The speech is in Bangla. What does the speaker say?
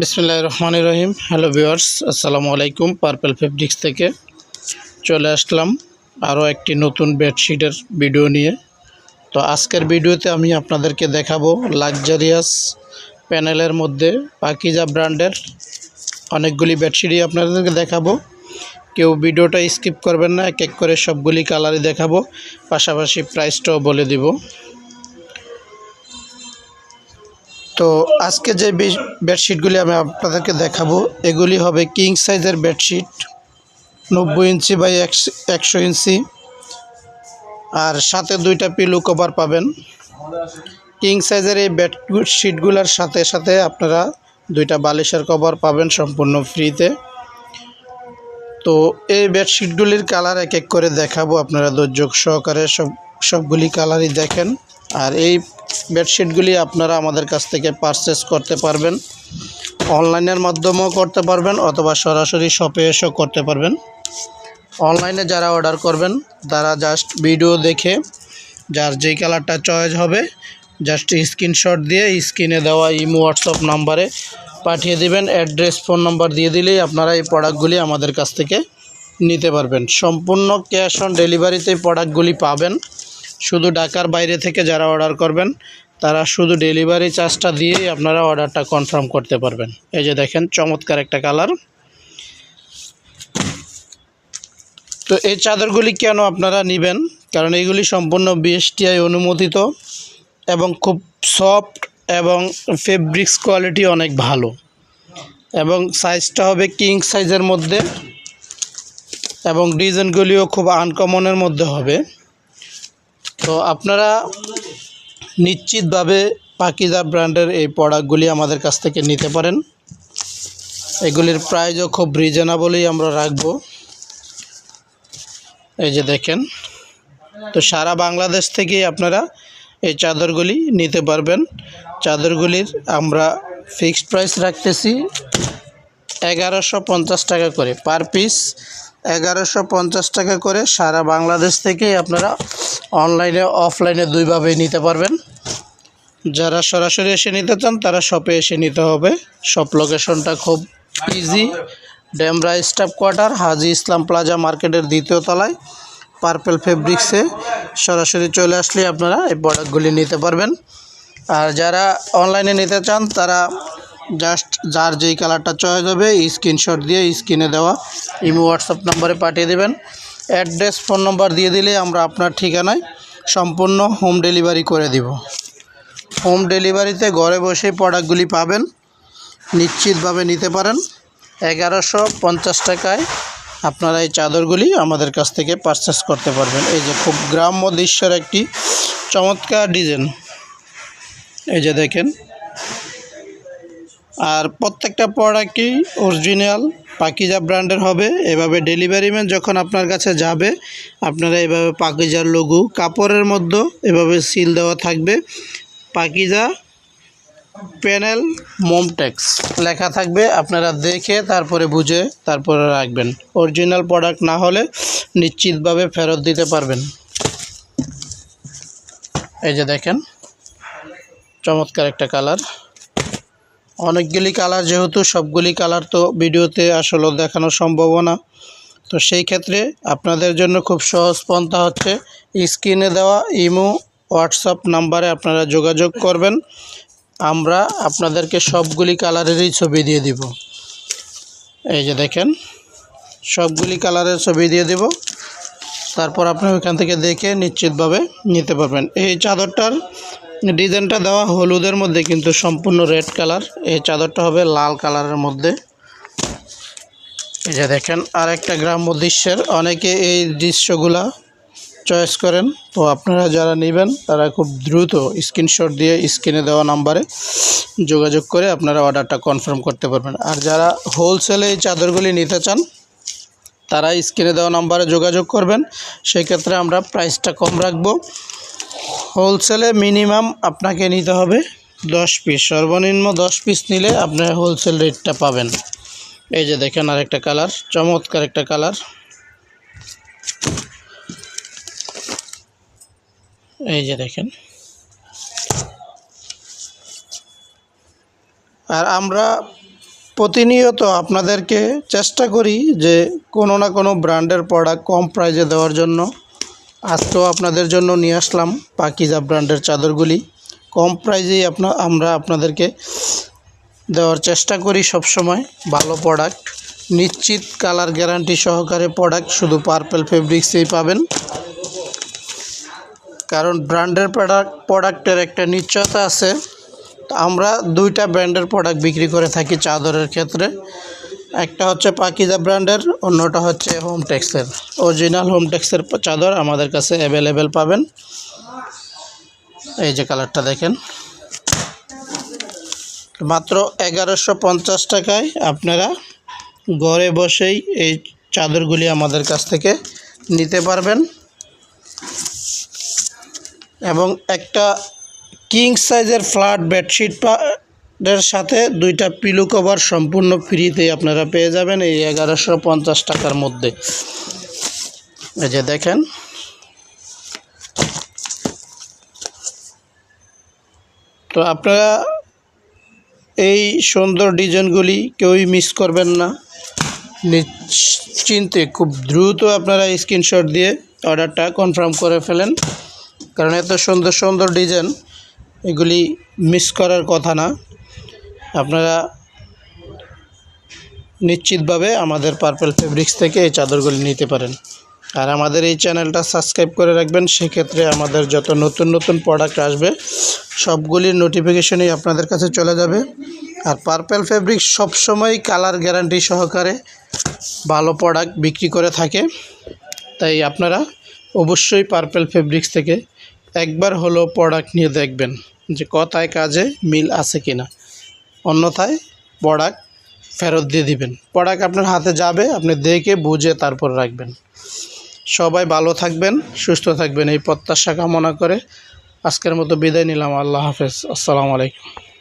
বিসমুল্লাহ রহমান রহিম। হ্যালো ভিউয়ার্স, আসসালামু আলাইকুম। পার্পেল ফেব্রিক্স থেকে চলে আসলাম আরও একটি নতুন বেডশিটের ভিডিও নিয়ে। তো আজকের ভিডিওতে আমি আপনাদেরকে দেখাবো লাক্সারিয়াস প্যানেলের মধ্যে পাকিজা ব্র্যান্ডের অনেকগুলি বেডশিটই আপনাদেরকে দেখাবো। কেউ ভিডিওটা স্কিপ করবেন না, এক এক করে সবগুলি কালারই দেখাবো। পাশাপাশি প্রাইসটাও বলে দিব। তো আজকে যে বেডশিটগুলি আমি আপনাদেরকে দেখাবো, এগুলি হবে কিং সাইজের বেডশিট, নব্বই ইঞ্চি বাই একশ- ইঞ্চি। আর সাথে দুইটা পিলো কভার পাবেন। কিং সাইজের এই বেডশিটগুলোর সাথে সাথে আপনারা দুইটা বালিশের কভার পাবেন সম্পূর্ণ ফ্রিতে তো এই বেডশিটগুলির কালার এক এক করে দেখাবো, আপনারা ধৈর্য সহকারে সব সবগুলি কালারই দেখেন। আর এই বেডশিটগুলি আপনারা আমাদের কাছ থেকে পারচেস করতে পারবেন। অনলাইনের মাধ্যমেও করতে পারবেন অথবা সরাসরি শপে এসেও করতে পারবেন। অনলাইনে যারা অর্ডার করবেন, তারা জাস্ট ভিডিও দেখে, যার যেই কালারটা চয়েস হবে জাস্ট স্ক্রিনশট দিয়ে স্ক্রিনে দেওয়া ইমো হোয়াটসঅ্যাপ নাম্বারে পাঠিয়ে দিবেন। অ্যাড্রেস ফোন নাম্বার দিয়ে দিলেই আপনারা এই প্রোডাক্টগুলি আমাদের কাছ থেকে নিতে পারবেন। সম্পূর্ণ ক্যাশ অন ডেলিভারিতে প্রোডাক্টগুলি পাবেন। শুধু ঢাকার বাইরে থেকে যারা অর্ডার করবেন, তারা শুধু ডেলিভারি চার্জটা দিয়েই আপনারা অর্ডারটা কনফার্ম করতে পারবেন। এই যে দেখেন, চমৎকার একটা কালার। তো এই চাদরগুলি কেন আপনারা নেবেন? কারণ এইগুলি সম্পূর্ণ বিএসটিআই অনুমোদিত এবং খুব সফট এবং ফেব্রিক্স কোয়ালিটি অনেক ভালো। এবং সাইজটা হবে কিং সাইজের মধ্যে এবং ডিজাইনগুলিও খুব আনকমনের মধ্যে হবে। তো আপনারা নিশ্চিতভাবে পাকিজা ব্র্যান্ডের এই প্রোডাক্টগুলি আমাদের কাছ থেকে নিতে পারেন। এগুলির প্রাইসও খুব রিজনেবলই আমরা রাখব। এই যে দেখেন, তো সারা বাংলাদেশ থেকেই আপনারা এই চাদরগুলি নিতে পারবেন। চাদরগুলির আমরা ফিক্সড প্রাইস রাখতেছি এগারোশো পঞ্চাশ টাকা করে। পার পিস এগারোশো পঞ্চাশ টাকা করে সারা বাংলাদেশ থেকেই আপনারা অনলাইনে, অফলাইনে দুইভাবেই নিতে পারবেন। যারা সরাসরি এসে নিতে চান, তারা শপে এসে নিতে হবে। শপ লোকেশনটা খুব easy Demra staff quarter, Haji Islam plaza মার্কেটের দ্বিতীয় তলায়, পার্পেল ফেব্রিক্সে সরাসরি চলে আসলে আপনারা এই প্রোডাক্টগুলি নিতে পারবেন। আর যারা অনলাইনে নিতে চান, তারা জাস্ট যার যেই কালারটা চয়েস হবে স্ক্রিনশট দিয়ে স্ক্রিনে দেওয়া ইমো হোয়াটসঅ্যাপ নম্বরে পাঠিয়ে দেবেন। অ্যাড্রেস, ফোন নম্বর দিয়ে দিলে আমরা আপনার ঠিকানায় সম্পূর্ণ হোম ডেলিভারি করে দিব। হোম ডেলিভারিতে ঘরে বসে প্রোডাক্টগুলি পাবেন, নিশ্চিতভাবে নিতে পারেন। এগারোশো পঞ্চাশ টাকায় আপনারা এই চাদরগুলি আমাদের কাছ থেকে পারচেস করতে পারবেন। এই যে খুব গ্রাম্য দৃশ্যের একটি চমৎকার ডিজাইন। এই যে দেখেন আর প্রত্যেকটা প্রোডাক্টই অরিজিনাল, পাকিজা ব্র্যান্ডের হবে। এভাবে ডেলিভারি ম্যান যখন আপনার কাছে যাবে, আপনারা এভাবে পাকিজার লঘু কাপড়ের মধ্যে এভাবে সিল দেওয়া থাকবে। পাকিজা প্যানেল মোমটেক্স লেখা থাকবে, আপনারা দেখে তারপরে বুঝে তারপরে রাখবেন। অরিজিনাল প্রোডাক্ট না হলে নিশ্চিতভাবে ফেরত দিতে পারবেন। এই যে দেখেন, চমৎকার একটা কালার। অনেকগুলি কালার যেহেতু, সবগুলি কালার তো ভিডিওতে আসলে দেখানো সম্ভব না। তো সেই ক্ষেত্রে আপনাদের জন্য খুব সহজ পন্থা হচ্ছে স্ক্রিনে দেওয়া ইমো, হোয়াটসঅ্যাপ নাম্বারে আপনারা যোগাযোগ করবেন। আমরা আপনাদেরকে সবগুলি কালারেরই ছবি দিয়ে দিব। এই যে দেখেন, সবগুলি কালারের ছবি দিয়ে দিব। তারপর আপনি ওইখান থেকে দেখে নিশ্চিতভাবে নিতে পারবেন। এই চাদরটার ডিজাইনটা দেওয়া হলুদের মধ্যে কিন্তু সম্পূর্ণ রেড কালার। এই চাদরটা হবে লাল কালারের মধ্যে। এই যে দেখেন আর একটা গ্রাম্য দৃশ্যের। অনেকে এই দৃশ্যগুলা চয়েস করেন। তো আপনারা যারা নেবেন, তারা খুব দ্রুত স্ক্রিনশট দিয়ে স্ক্রিনে দেওয়া নাম্বারে যোগাযোগ করে আপনারা অর্ডারটা কনফার্ম করতে পারবেন। আর যারা হোলসেলে এই চাদরগুলি নিতে চান, তারা স্ক্রিনে দেওয়া নাম্বারে যোগাযোগ করবেন। সেক্ষেত্রে আমরা প্রাইসটা কম রাখব। হোলসেলে মিনিমাম আপনাকে নিতে হবে দশ পিস সর্বনিম্ন দশ পিস নিলে আপনার হোলসেল রেটটা পাবেন। এই যে দেখেন আরেকটা কালার, চমৎকার একটা কালার। এই যে দেখেন। আর আমরা প্রতিনিয়ত আপনাদেরকে চেষ্টা করি যে কোনো না কোনো ব্র্যান্ডের প্রোডাক্ট কম প্রাইজে দেওয়ার জন্য আজকেও আপনাদের জন্য নিয়ে আসলাম পাকিজা ব্র্যান্ডের চাদরগুলি। কম প্রাইজেই আপনা, আমরা আপনাদেরকে দেওয়ার চেষ্টা করি সব সময় ভালো প্রোডাক্ট, নিশ্চিত কালার গ্যারান্টি সহকারে প্রোডাক্ট, শুধু পার্পেল ফেব্রিক্সেই পাবেন। কারণ ব্র্যান্ডের প্রোডাক্ট, প্রোডাক্টের একটা নিশ্চয়তা আছে। আমরা দুইটা ব্র্যান্ডের প্রোডাক্ট বিক্রি করে থাকি চাদরের ক্ষেত্রে। একটা হচ্ছে পাকিজা ব্র্যান্ডের, অন্যটা হচ্ছে হোম টেক্সের অরিজিনাল হোম টেক্সের চাদর আমাদের কাছে অ্যাভেলেবেল পাবেন। এই যে কালারটা দেখেন। মাত্র এগারোশো পঞ্চাশ টাকায় আপনারা ঘরে বসেই এই চাদরগুলি আমাদের কাছ থেকে নিতে পারবেন। এবং একটা কিং সাইজের ফ্ল্যাট বেডশিট এর সাথে দুইটা পিলো কভার সম্পূর্ণ ফ্রিতে আপনারা পেয়ে যাবেন এই এগারোশো পঞ্চাশ টাকার মধ্যে। এই যে দেখেন। তো আপনারা এই সুন্দর ডিজাইনগুলি কেউই মিস করবেন না। নিশ্চিন্তে খুব দ্রুত আপনারা স্ক্রিনশট দিয়ে অর্ডারটা কনফার্ম করে ফেলেন। কারণ এত সুন্দর সুন্দর ডিজাইন, এগুলি মিস করার কথা না। আপনারা নিশ্চিতভাবে আমাদের পার্পেল ফেব্রিক্স থেকে এই চাদরগুলি নিতে পারেন। আর আমাদের এই চ্যানেলটা সাবস্ক্রাইব করে রাখবেন, সেক্ষেত্রে আমাদের যত নতুন নতুন প্রোডাক্ট আসবে, সবগুলির নোটিফিকেশনই আপনাদের কাছে চলে যাবে। আর পার্পেল ফেব্রিক্স সবসময় কালার গ্যারান্টি সহকারে ভালো প্রোডাক্ট বিক্রি করে থাকে। তাই আপনারা অবশ্যই পার্পেল ফেব্রিক্স থেকে একবার হলো প্রোডাক্ট নিয়ে দেখবেন যে কথায় কাজে মিল আছে কিনা। অন্যথায় প্রোডাক্ট ফেরত দিয়ে দিবেন। প্রোডাক্ট আপনার হাতে যাবে, আপনি দেখে বুঝে তারপর রাখবেন। সবাই ভালো থাকবেন, সুস্থ থাকবেন। এই প্রত্যাশা কামনা করে আজকের মতো বিদায় নিলাম। আল্লাহ হাফেজ। আসসালামু আলাইকুম।